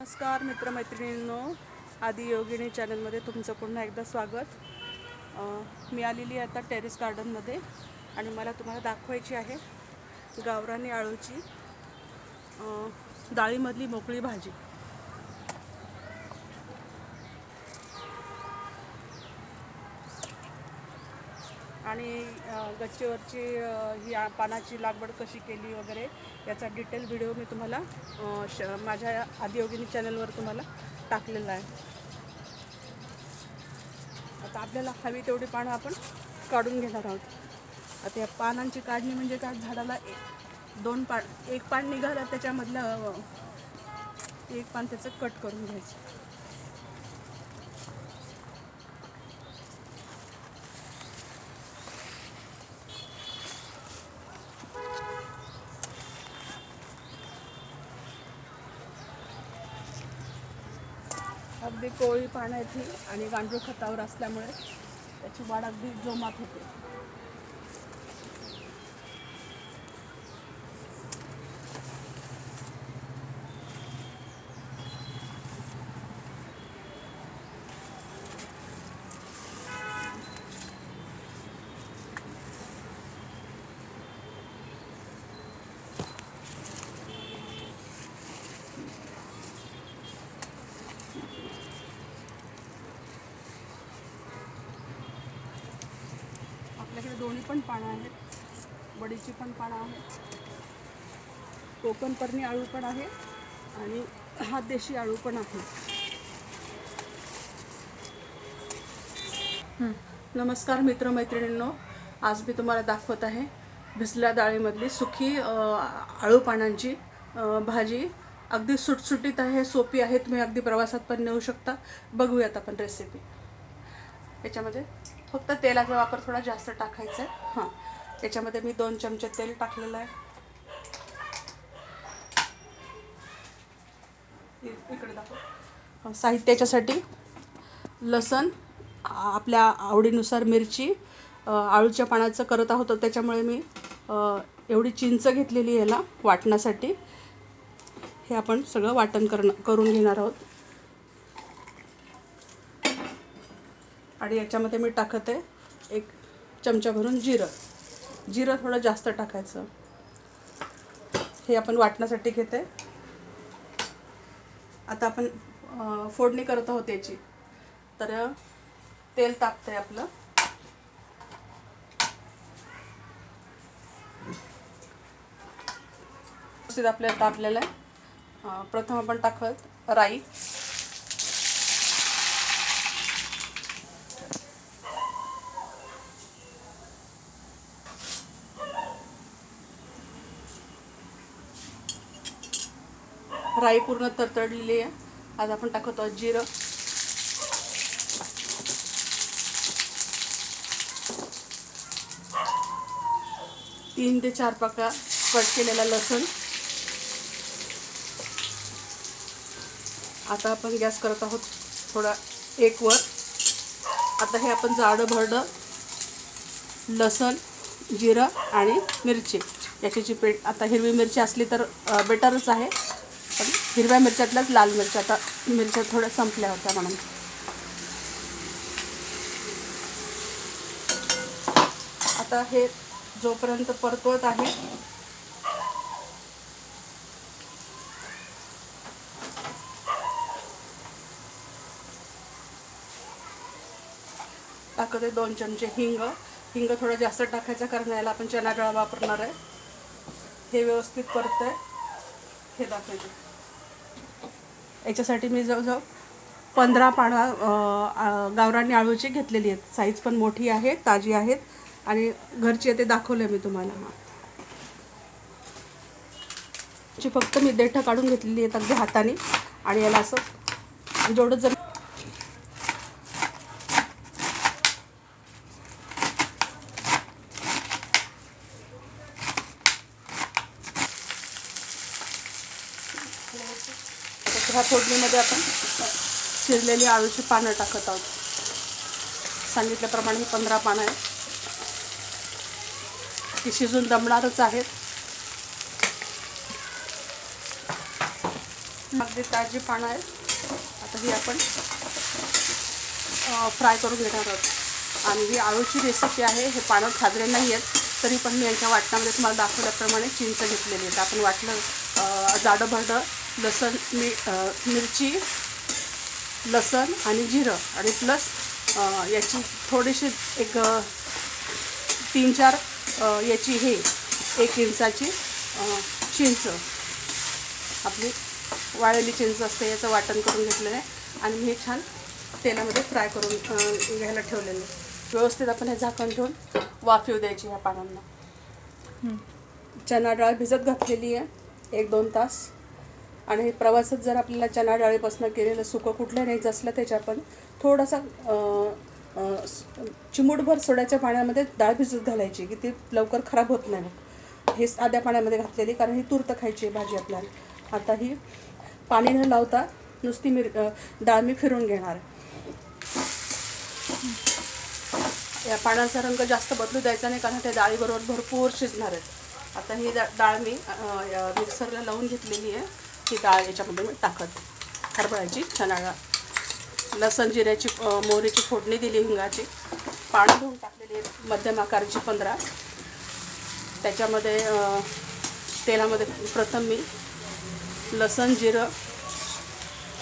नमस्कार मित्रमैत्रिणींनो. आदी योगिनी चॅनलमध्ये तुमचं पुन्हा एकदा स्वागत. मी आलेली आहे आता टेरेस गार्डनमध्ये आणि मला तुम्हाला दाखवायची आहे गावरानी आळूची डाळीमधली मोकळी भाजी. आणि गच्चीवरची ही पानाची लागवड कशी केली वगैरे याचा डिटेल व्हिडिओ मी तुम्हाला श माझ्या आदियोगिनी चॅनलवर तुम्हाला टाकलेला आहे. आता आपल्याला हवी तेवढी पानं आपण काढून घेणार आहोत. आता या पानांची काढणी म्हणजे काय झाडाला ए- दोन पान एक पान निघालं त्याच्यामधलं एक पान त्याचं कट करून घ्यायचं. अगदी कोळी पाण्याची आणि गांडूळ खतावर असल्यामुळे त्याची वाढ अगदी जोमात होते. आपल्याकडे दोन्ही पण पानं आहेत. बडीची पण पानं आहेत. कोकण परणी आळू पण आहे आणि हा देशी आळू पण आहे. नमस्कार मित्रमैत्रिणींनो आज मी तुम्हाला दाखवत आहे भिजल्या डाळीमधली सुखी आळू पानांची भाजी. अगदी सुटसुटीत आहे सोपी आहे तुम्ही अगदी प्रवासात पण नेऊ शकता. बघूयात आपण रेसिपी याच्यामध्ये फक्त तेलाचा वापर थोडा जास्त टाकायचा आहे. हां. याच्यामध्ये मी दोन चमचे तेल टाकलेलं आहे. इकडे दाखव. साहित्याच्यासाठी लसण आपल्या आवडीनुसार मिरची आळूच्या पानाचं करत आहोत त्याच्यामुळे मी एवढी चिंच घेतलेली आहे याला वाटण्यासाठी. हे आपण सगळं वाटण करण करून घेणार आहोत. आणि याच्यामध्ये मी टाकत आहे एक चमचा भरून जिरं. जिरं थोडं जास्त टाकायचं. हे आपण वाटण्यासाठी घेते. आता आपण फोडणी करत आहोत याची. तर तेल तापतंय आपलं. व्यवस्थित आपल्याला तापलेलं आहे. प्रथम आपण टाकत राई. राई पूर्ण तरतडलेली आहे. आज आपण टाकत आहोत जिरं. तीन ते चार पाका कट केलेला लसूण. आता आपण गॅस करत आहोत थोडा एक वर. आता हे आपण जाडं भरडं लसण जिरं आणि मिरची. याची जी पेट आता हिरवी मिरची असली तर बेटरच आहे. आपण हिरव्या मिरच्यातल्याच लाल मिरच्या. आता मिरच्या थोड्या संपल्या होत्या म्हणून. आता हे जोपर्यंत परतवत आहे टाकत आहे दोन चमचे हिंग. हिंग थोडं जास्त टाकायचं कारण याला आपण चना डाळ वापरणार आहे. हे व्यवस्थित परतय हे दाखवायचं याच्यासाठी मी जवळजवळ पंधरा पानं गावरानी आळूची घेतलेली आहेत. साईज पण मोठी आहे ताजी आहेत. आणि घरची ते दाखवले मी तुम्हाला. हां. ची फक्त मी देठं काढून घेतलेली आहेत अगदी हाताने. आणि याला असं जेवढं जर you. ह्या फोडणीमध्ये आपण चिरलेली आळूची पानं टाकत आहोत. सांगितल्याप्रमाणे ही पंधरा पानं आहेत. ती शिजून दमणारच आहेत. अगदी ताजी पानं आहेत. आता ही आपण फ्राय करून घेणार आहोत. आणि ही आळूची रेसिपी आहे. हे पानं खाजरे नाही आहेत. तरी पण मी यांच्या वाटणामध्ये तुम्हाला दाखवल्याप्रमाणे चिंच घेतलेली आहेत. आपण वाटलं जाडं भरडं लसण मी मिरची लसण आणि जिरं आणि प्लस याची थोडीशी एक तीन चार याची हे एक इंचाची चिंच. आपली वाळलेली चिंच असते याचं वाटण करून घेतलेलं आहे. आणि मी हे छान तेलामध्ये फ्राय करून घ्यायला ठेवलेलं आहे. व्यवस्थित आपण हे झाकण ठेवून वाफ येऊ द्यायची ह्या पानांना. चणा डाळ भिजत घातलेली आहे एक दोन तास. आणि हे प्रवासात जर आपल्याला चणा डाळीपासून केलेलं सुकं कुठलं नाही जसलं त्याच्या आपण थोडासा चिमूटभर सोड्याच्या पाण्यामध्ये डाळ भिजत घालायची की ती लवकर खराब होत नाही. हे साध्या पाण्यामध्ये घातलेली कारण ही तूर्त खायची आहे भाजी आपल्याला. आता ही पाणी न लावता नुसती मिर डाळ मी फिरून घेणार. आहे या पाण्याचा रंग जास्त बदलू द्यायचा नाही कारण त्या डाळीबरोबर भरपूर शिजणार आहेत. आता ही डाळ मी मिक्सरला लावून घेतलेली आहे. ही डाळ याच्यामध्ये मी टाकत हरभऱ्याची चणा डाळ लसण जिऱ्याची मोहरीची फोडणी दिली हिंगाची. पाणी धुवून टाकलेली आहे मध्यम आकाराची पंधरा. त्याच्यामध्ये तेलामध्ये प्रथम मी लसण जिरं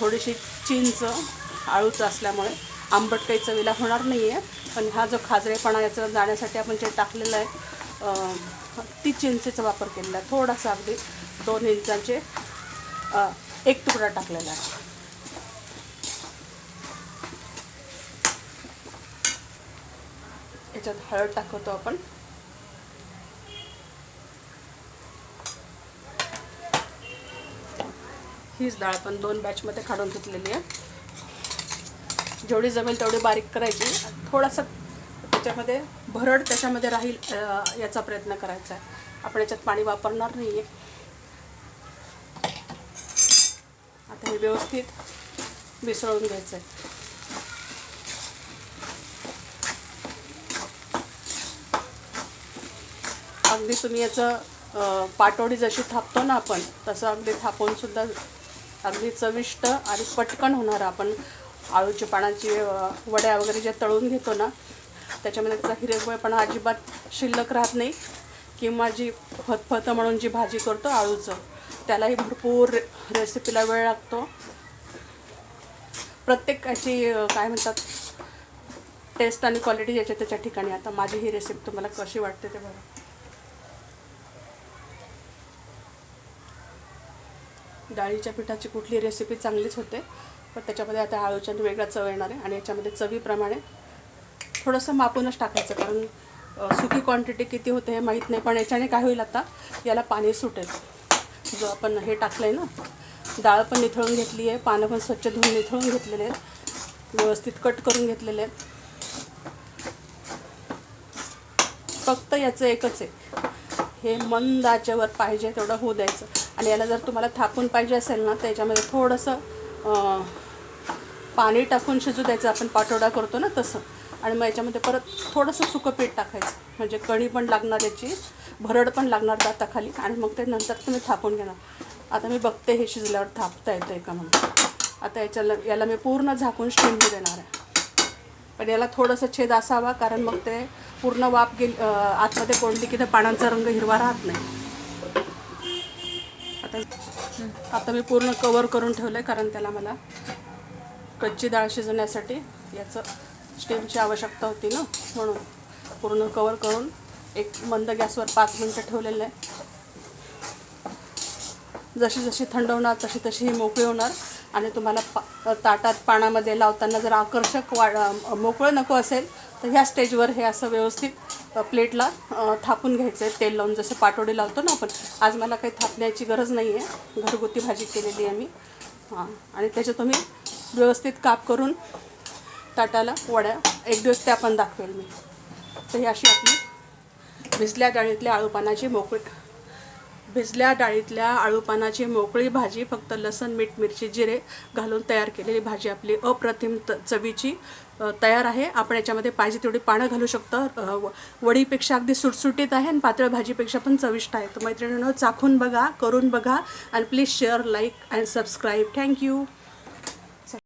थोडीशी चिंच आळूचं असल्यामुळे आंबट काही चवीला होणार नाही आहे पण हा जो खाजरेपणा याचा जाण्यासाठी आपण जे टाकलेलं आहे ती चिंचेचा वापर केलेला आहे. थोडासा अगदी दोन इंचांचे एक तुकडा टाकलेला आहे. याच्यात हळद टाकवतो आपण. हीच डाळ पण दोन बॅचमध्ये काढून घेतलेली आहे. जेवढी जमेल तेवढी बारीक करायची. थोडासा त्याच्यामध्ये भरड त्याच्यामध्ये राहील याचा प्रयत्न करायचा आहे. आपण याच्यात पाणी वापरणार नाही आहे आता हे व्यवस्थित मिसळून घ्यायचं आहे अगदी तुम्ही याचं पाटोडी जशी थापतो ना आपण तसं अगदी थापून सुद्धा अगदी चविष्ट आणि पटकन होणार आपण आळूच्या पानाची वड्या वगैरे ज्या तळून घेतो ना त्याच्यामध्ये त्याचा हिरवळपणा अजिबात शिल्लक राहत नाही. किंवा जी फतफतं म्हणून जी भाजी करतो आळूचं त्यालाही भरपूर रे रेसिपीला वेळ लागतो. प्रत्येकाची काय म्हणतात टेस्ट आणि क्वालिटी याच्या त्याच्या ठिकाणी. आता माझी ही रेसिपी तुम्हाला कशी वाटते ते बघा. डाळीच्या पिठाची कुठली रेसिपी चांगलीच होते पण त्याच्यामध्ये आता आळूच्याने वेगळा चव येणार आहे आणि याच्यामध्ये चवीप्रमाणे थोडंसं मापूनच टाकायचं कारण सुकी क्वांटिटी किती होते हे माहीत नाही पण याच्याने काय होईल आता याला पाणी सुटेल. जो आपण हे टाकलं आहे ना डाळ पण निथळून घेतली आहे पानं पण स्वच्छ धुवून निथळून घेतलेले आहेत व्यवस्थित कट करून घेतलेले आहेत. फक्त याचं एकच आहे हे मंद आचेवर पाहिजे तेवढं होऊ द्यायचं. आणि याला जर तुम्हाला थापून पाहिजे असेल ना त्याच्यामध्ये थोडंसं पाणी टाकून शिजू द्यायचं आपण पाठोडा करतो ना तसं. आणि मग याच्यामध्ये परत थोडंसं सुकं पीठ टाकायचं. म्हणजे कणी पण लागणार याची भरड पण लागणार दाताखाली आणि मग ते नंतर तुम्ही थापून घेणार. आता मी बघते हे शिजल्यावर थापता येतं आहे का म्हणून. आता याच्याला याला मी पूर्ण झाकून स्टीम देणार आहे. पण याला थोडंसं छेद असावा कारण मग ते पूर्ण वाफ गेली आतमध्ये कोंडली की त्या पानांचा रंग हिरवा राहत नाही. आता आता मी पूर्ण कवर करून ठेवलं आहे कारण त्याला मला कच्ची डाळ शिजवण्यासाठी याचं स्टीमची आवश्यकता होती ना? म्हणून. पूर्ण कवर करून एक मंद गॅसवर पाच मिनटं ठेवलेलं आहे. जशी जशी थंड होणार तशी तशी ही मोकळी होणार. आणि तुम्हाला पा ताटात पाण्यामध्ये लावताना जर आकर्षक वा मोकळं नको असेल तर ह्या स्टेजवर हे असं व्यवस्थित प्लेटला थापून घ्यायचं आहे तेल लावून जसं पाटोडी लावतो ना आपण आज मला काही थापण्याची गरज नाही आहे घरगुती भाजी केलेली आहे मी. हां. आणि त्याचे तुम्ही व्यवस्थित काप करून ताटाला वड्या. एक दिवस त्या पण दाखवेल मी. तर ही अशी आपली भिजल्या डाळीतल्या आळूपानाची मोकळी भिजल्या डाळीतल्या आळूपानाची मोकळी भाजी. फक्त लसण मीठ मिरची जिरे घालून तयार केलेली भाजी. आपली अप्रतिम त चवीची तयार आहे. आपण याच्यामध्ये पाहिजे तेवढी पानं घालू शकतो. व- वडीपेक्षा अगदी सुटसुटीत आहे आणि पातळ भाजीपेक्षा पण चविष्ट आहे. तर मैत्रिणीनं चाखून बघा करून बघा आणि please share like and subscribe. Thank you